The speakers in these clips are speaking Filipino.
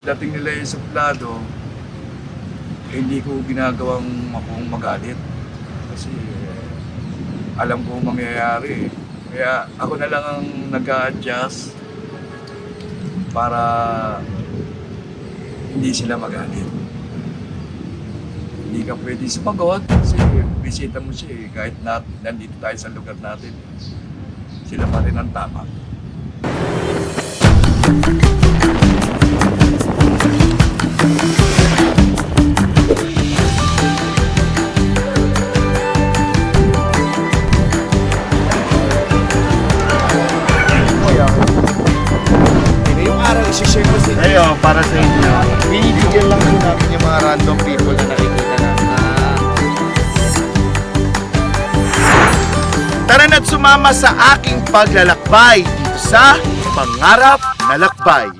Dating nila yung suplado, eh, hindi ko ginagawang akong magalit. Kasi eh, alam ko mangyayari. Kaya ako na lang ang nag-a-adjust para hindi sila magalit. Hindi ka pwede sumagot kasi bisita mo siya eh. Kahit na, nandito tayo sa lugar natin, sila pa rin ang tama. Yung para sa inyo. Binibigyan lang po namin yung mga random people na nakikita na. Tara na't sumama sa aking paglalakbay dito sa Pangarap na Lakbay.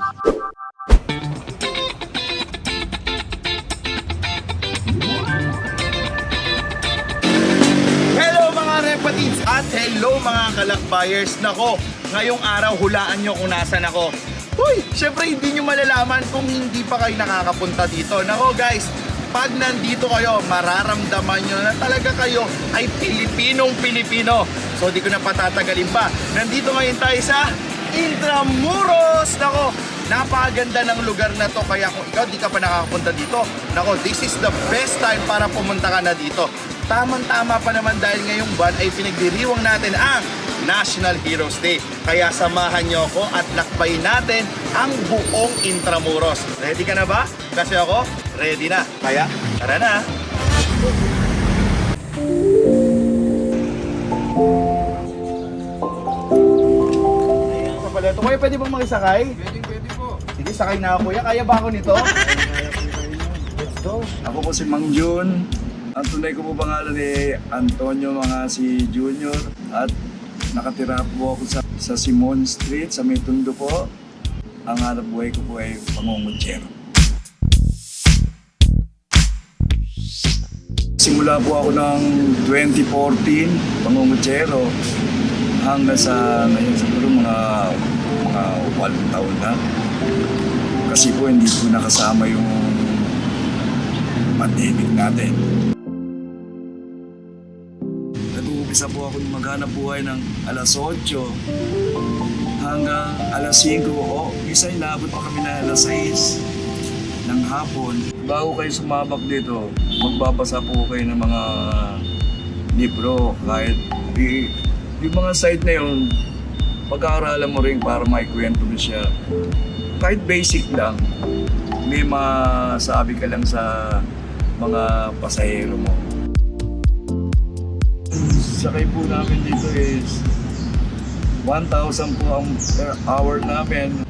Hello mga repatids at hello mga kalakbayers. Nako, ngayong araw hulaan nyo kung nasan ako. Uy, syempre hindi nyo malalaman kung hindi pa kayo nakakapunta dito. Nako guys, pag nandito kayo, mararamdaman nyo na talaga kayo ay Pilipinong Pilipino. So di ko na patatagalin pa. Nandito ngayon tayo sa Intramuros. Nako, napakaganda ng lugar na to. Kaya kung ikaw di ka pa nakakapunta dito, nako, this is the best time para pumunta ka na dito. Tamang-tama pa naman dahil ngayong buwan ay pinagdiriwang natin ang National Heroes Day. Kaya samahan nyo ako at lakbayin natin ang buong Intramuros. Ready ka na ba? Kasi ako, ready na. Kaya, tara na! Sa kuya pwede bang makisakay? Pwede, pwede po. Sige, sakay na ako kuya. Kaya ba ako nito? Let's go. Ako po si Mang Jun. Ang tunay ko po pangalan ni Antonio Mangasi Jr. At nakatira po ako sa, sa Simon Street, sa Mitundo po. Ang hanap buhay ko po ay pangungutsero. Simula po ako ng 2014, pangungutsero. Hanggang sa ngayon siguro mga, mga walong taon na. Kasi po hindi po nakasama yung pandemic natin. Nag-uumpisa po ako ng maghanap buhay ng alas 8 hanggang alas 5 o isa inabot pa kami na alas 6 ng hapon. Bago kayo sumabak dito, magbabasa po kayo ng mga libro kahit y- yung mga site na yun, pag-aaralan mo rin para maikwento mo siya. Kahit basic lang, may masabi ka lang sa mga pasahero mo. Sakay po namin dito is 1,000 po ang per hour namin.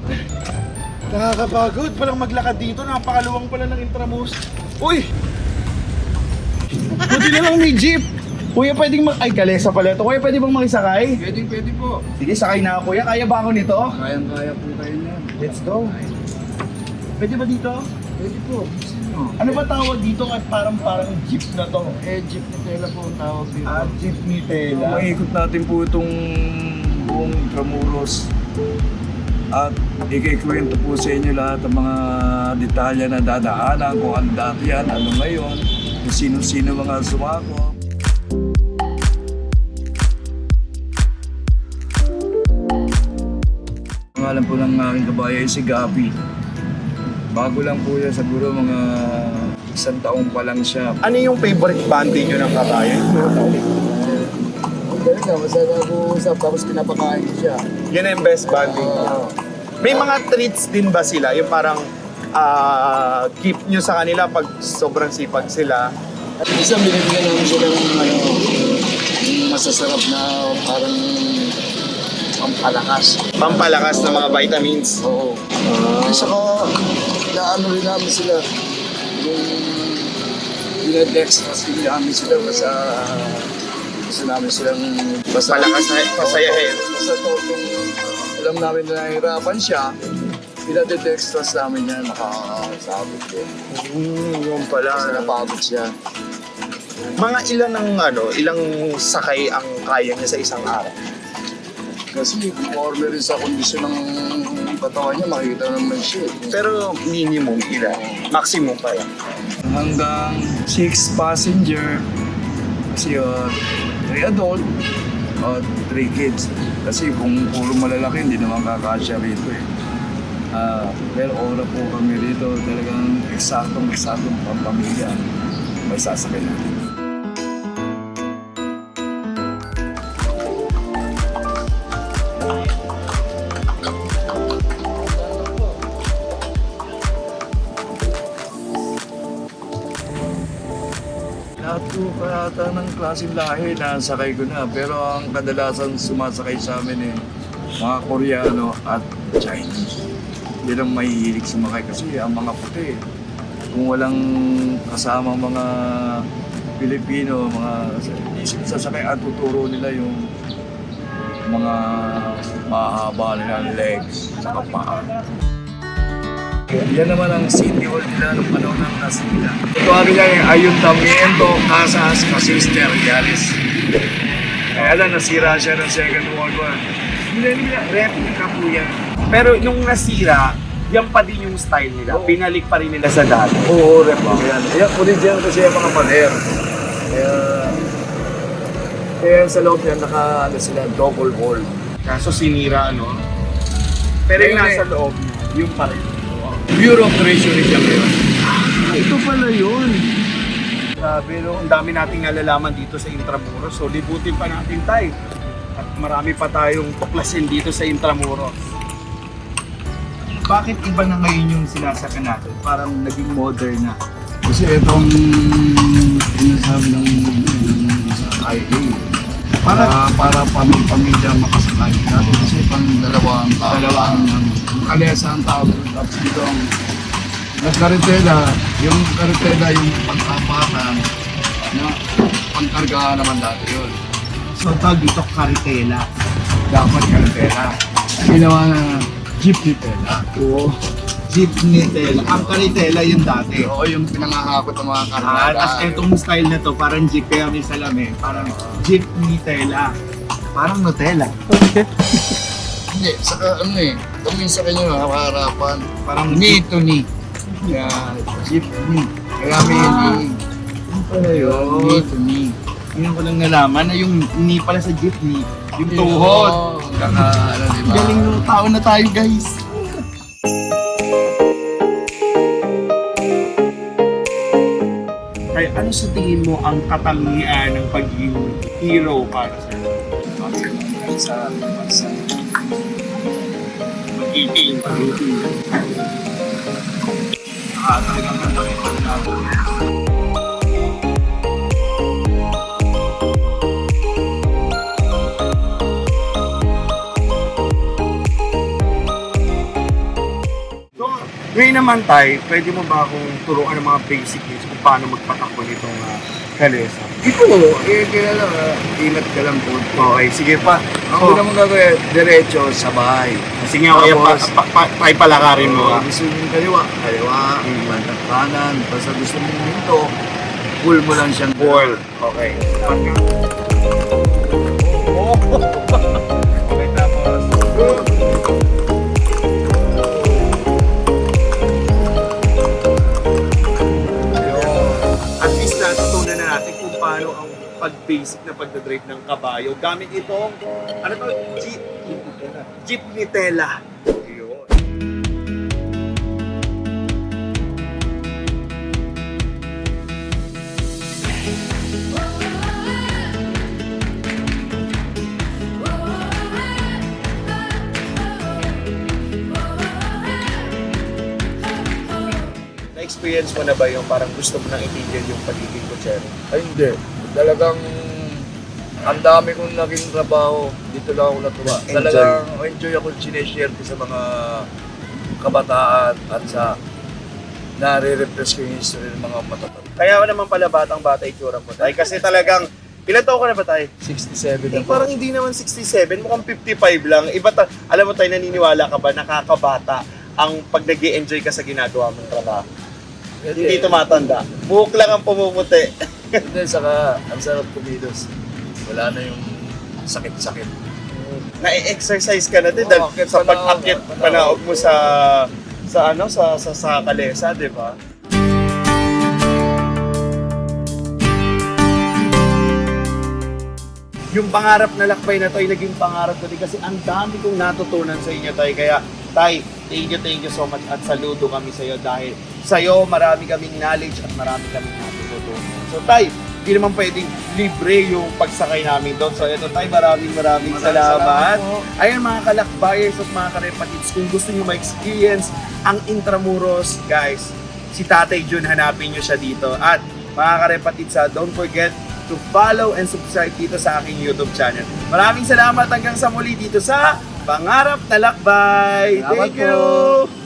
Nakakapagod palang maglakad dito. Napakaluwang pala ng Intramus. Uy! Buti na lang may jeep. Kuya, pwedeng mag... Ay, kalesa pala ito. Kuya, pwede bang makisakay? Pwede, pwede po. Sige, sakay na ako. Kuya, kaya ba ako nito? Kayang-kaya po kayo niyan. Let's go. Pwede ba dito? Pwede po. Ano ba tawag dito at parang parang jeep na to? Eh, jeep ni Tela po ang tawag dito. Ah, jeep ni Tela. Maikot natin po itong buong Tramuros. At ikikwento po sa inyo lahat ng mga detalye na dadaanan, kung ano dati yan, ano ngayon, kung sino-sino mga sumako. Pangalan po ng aking kabayo ay si Gabi. Bago lang po yan, siguro mga isang taong pa lang siya. Ano yung favorite bandi nyo ng kabayan? Galing na, basta nag-uusap tapos pinapakain ko siya. Yun ang best bonding. May mga treats din ba sila? Yung parang ah, gift nyo sa kanila pag sobrang sipag sila. At isang binibigyan namin sila ng ano, masasarap na parang pampalakas. Pampalakas ng mga vitamins. Oo. At saka, naano rin namin sila. Yung dinadextras din namin sila basta gusto namin silang basta Malakas na pasayahin. Basta to, kung alam namin na nahihirapan siya, pinadedextras namin yan, makakasabot ko. Mm, yun pala. Kasi napagod siya. Mga ilan ng ano, ilang sakay ang kaya niya sa isang araw? Kasi conforme rin sa kondisyon ng katawan niya, makikita naman siya. Pero minimum ilan? Maximum pala. Hanggang 6 passenger, kasi uh, 3 adult, at 3 kids. Kasi kung puro malalaki, hindi naman kakasya rito eh. Ah, pero ora po kami rito, talagang eksaktong-eksaktong pampamilya. May sasakyan natin. Po kayata ng klaseng lahi na sakay ko na. Pero ang kadalasan sumasakay sa amin eh, mga Koreano at Chinese. Hindi lang mahihilig sumakay kasi ang mga puti. Kung walang kasama mga Pilipino, mga sasakay at tuturo nila yung mga mahaba nilang legs sa paa. Yan naman ang city hall nila nung panahon ng Nasila. Ito ang yung Ayuntamiento Casas Casister Yaris. Kaya lang, nasira siya ng Second World War. Hindi nila, replica po yan. Pero nung nasira, yan pa din yung style nila. Pinalik pa rin nila sa dati. Oo, replica yan. Yan, original kasi yung mga pader. Kaya, kaya sa loob yan, naka, ano sila, double wall. Kaso sinira, ano? Pero yung nasa eh. loob, yung pa rin. Bureau of Treasury siya ngayon. Ito pala yun. Grabe, no? Ang dami nating nalalaman dito sa Intramuros. So, libutin pa natin tayo. At marami pa tayong tuklasin dito sa Intramuros. Bakit iba na ngayon yung sinasaka natin? Parang naging modern na. Kasi itong sinasabi ng, ng sa IA, para para pami pamilya makasakay. Dati kasi pang dalawang tao. Dalawang. ang kalesa ang tao. Tapos dito ang nagkaritela, yung karitela yung pagkapatan na pangkarga naman dati yun. So, tawag dito karitela. Dapat karitela. Ginawa na jeepney tela. Oo. Jeepney tela. Ang karitela yung dati. Oo, yung pinangahakot ng mga Ah, karga. tapos itong style na to, parang jeep kaya may salamin. Parang jeepney tela. Parang Nutella. Hindi, saka ano eh, tumingin sa kanya harapan. Parang Knee to knee. Kaya, jeepney. Kaya may knee. Ano pala yun? Knee to knee. Ngayon ko lang nalaman na yung knee pala sa jeepney, yung tuhod. Oo, Kaka, ano? Galing ng tao na tayo guys. Ano sa tingin mo ang katangian ng pagiging hero para sa Sa bansa. Magiging Nakakalagang malaki ngayon naman tayo, pwede mo ba akong turuan ng mga basic needs kung paano magpatakbo nitong uh, kalesa? Ito, eh, kaya lang, ah, ingat ka lang po. Okay, sige pa. Ang Oh, una mong gagawin, diretso, sabay. sige nga, kaya pa, pa, pa, pa, palakarin mo. Ah. gusto mong kaliwa, kaliwa, Mm. bantang kanan. Basta gusto mong hinto, pull mo lang siyang Ball. Okay. Pagka... paano ang pag-basic na pagdadrive ng kabayo gamit itong, ano to, jeep, jeep Nutella. Na-experience mo na ba yung parang gusto mo nang itigil yung pagiging kutsero? Ay, hindi. Talagang ang dami kong naging trabaho. Dito lang ako natuwa. Enjoy. Talagang enjoy ako sineshare ko sa mga kabataan at sa nare-repress ko yung history ng mga matatanda. Kaya naman pala batang bata itsura mo tayo. Kasi talagang, ilan taon ka na ba tayo? 67 Eh, na parang hindi naman 67, mukhang 55 lang. Iba ta, alam mo tayo, naniniwala ka ba, nakakabata ang pag nag enjoy ka sa ginagawa mong trabaho. Hindi tumatanda. Buhok lang ang pumumuti. Hindi, saka ang sarap kumilos. Wala na yung sakit-sakit. na-exercise ka na din Oo, dahil sa pag-akit panaog. panaog mo sa sa ano sa sa, sa kalesa, di ba? Yung pangarap na lakbay na to ay naging pangarap ko din kasi ang dami kong natutunan sa inyo, Tay. Kaya, Tay, thank you, thank you so much at saludo kami sa iyo dahil sa iyo marami kaming knowledge at marami kaming natututunan. So, Tay, hindi naman pwedeng libre yung pagsakay namin doon. So, ito, Tay, maraming maraming, Maraming salamat. salamat po. Ayan mga kalakbayers at mga karepatids, kung gusto nyo ma-experience ang Intramuros, guys, si Tatay Jun, hanapin nyo siya dito. At mga karepatids, ha, don't forget to follow and subscribe dito sa aking YouTube channel. Maraming salamat hanggang sa muli dito sa Pangarap na Lakbay. Thank po. you!